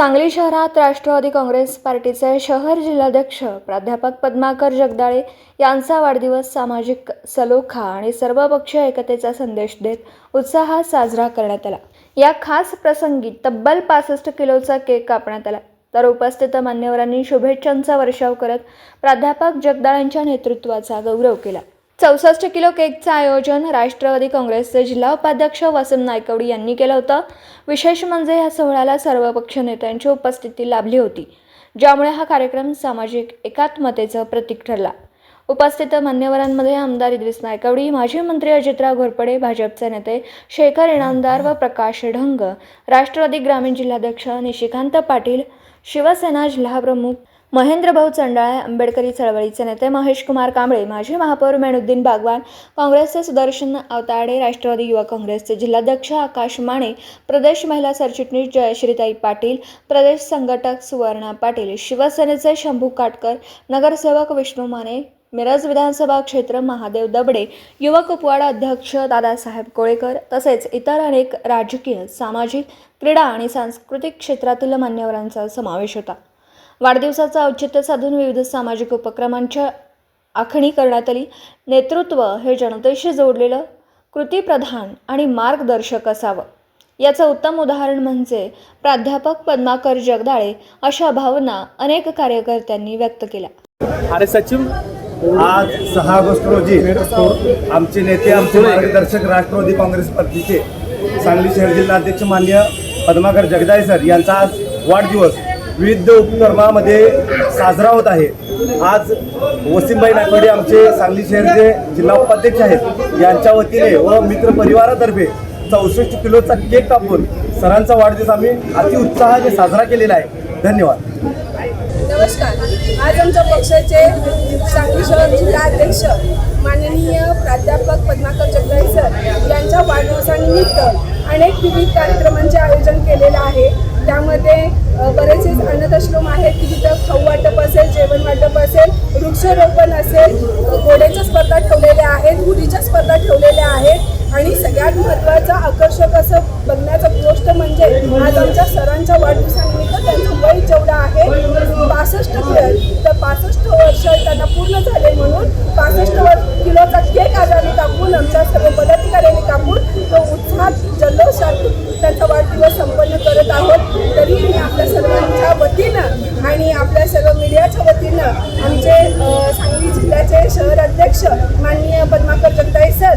सांगली शहरात राष्ट्रवादी काँग्रेस पार्टीचे शहर जिल्हाध्यक्ष प्राध्यापक पद्माकर जगदाळे यांचा वाढदिवस सामाजिक सलोखा आणि सर्वपक्षीय एकतेचा संदेश देत उत्साहात साजरा करण्यात आला. या खास प्रसंगी तब्बल पासष्ट किलोचा केक कापण्यात आला. तर उपस्थित मान्यवरांनी शुभेच्छांचा वर्षाव करत प्राध्यापक जगदाळेंच्या नेतृत्वाचा गौरव केला. चौसष्ट किलो केकचं आयोजन राष्ट्रवादी काँग्रेसचे जिल्हा उपाध्यक्ष वसंत नायकवडी यांनी केलं होतं. विशेष म्हणजे या सोहळ्याला सर्वपक्ष नेत्यांची उपस्थिती लाभली होती ज्यामुळे हा कार्यक्रम सामाजिक एकात्मतेचं प्रतीक ठरला. उपस्थित मान्यवरांमध्ये आमदार इद्रिस नायकवडी माजी मंत्री अजितराव घोरपडे भाजपचे नेते शेखर इनामदार व प्रकाश ढंग राष्ट्रवादी ग्रामीण जिल्हाध्यक्ष निशिकांत पाटील शिवसेना जिल्हाप्रमुख महेंद्रभाऊ चंडाळे आंबेडकरी चळवळीचे नेते महेश कुमार कांबळे माजी महापौर मेणुद्दीन बागवान काँग्रेसचे सुदर्शन अवताडे राष्ट्रवादी युवा काँग्रेसचे जिल्हाध्यक्ष आकाश माने प्रदेश महिला सरचिटणीस जयश्रीताई पाटील प्रदेश संघटक सुवर्णा पाटील शिवसेनेचे शंभू काटकर नगरसेवक विष्णू माने मिरज विधानसभा क्षेत्र महादेव दबडे युवक उपवाडा अध्यक्ष दादासाहेब कोळेकर तसेच इतर अनेक राजकीय सामाजिक क्रीडा आणि सांस्कृतिक क्षेत्रातील मान्यवरांचा समावेश होता. वाढदिवसाचं औचित्य साधून विविध सामाजिक उपक्रमांच्या आखणी करण्यात आली. नेतृत्व हे जनतेशी जोडलेलं कृतीप्रधान आणि मार्गदर्शक असावं. याचं उत्तम उदाहरण म्हणजे प्राध्यापक पद्माकर जगदाळे अशा भावना अनेक कार्यकर्त्यांनी व्यक्त केल्या. अरे सचिव आज सहा ऑगस्ट रोजी आमचे नेते आमचे मार्गदर्शक राष्ट्रवादी काँग्रेस पार्टीचे सांगली शहर जिल्हा अध्यक्ष मान्य पद्माकर जगदाळे सर यांचा आज वाढदिवस विविध उपक्रमामध्ये साजरा होत आहे. आज वसिमबाई नागवडे आमचे सांगली शहरचे जिल्हा उपाध्यक्ष आहेत यांच्या वतीने व मित्रपरिवारातर्फे चौसष्ट किलोचा केक कापून सरांचा वाढदिवस आम्ही अतिउत्साहाने साजरा केलेला आहे. धन्यवाद. नमस्कार. आज आमच्या पक्षाचे सांगली शहर जिल्हाध्यक्ष माननीय प्राध्यापक पद्माकर जगदाळे सर यांच्या वाढदिवसानिमित्त अनेक विविध कार्यक्रमांचे आयोजन केलेलं आहे. त्यामध्ये बरेचसे अन्नदाश्रम आहेत की तिथं खाऊ वाटप असेल जेवण वाटप असेल वृक्षारोपण असेल घोड्याच्या स्पर्धा ठेवलेल्या आहेत उडीच्या स्पर्धा ठेवलेल्या आहेत आणि सगळ्यात महत्त्वाचं आकर्षक असं बघण्याचं गोष्ट म्हणजे आज आमच्या सरांच्या वाढदिवसानिमित्त त्यांचं वय जेवढं आहे पासष्ट तर पासष्ट वर्ष त्यांना पूर्ण आपल्या सर्व मीडियाच्या वतीनं आमचे सांगली जिल्ह्याचे शहर अध्यक्ष माननीय पद्माकर जगताई सर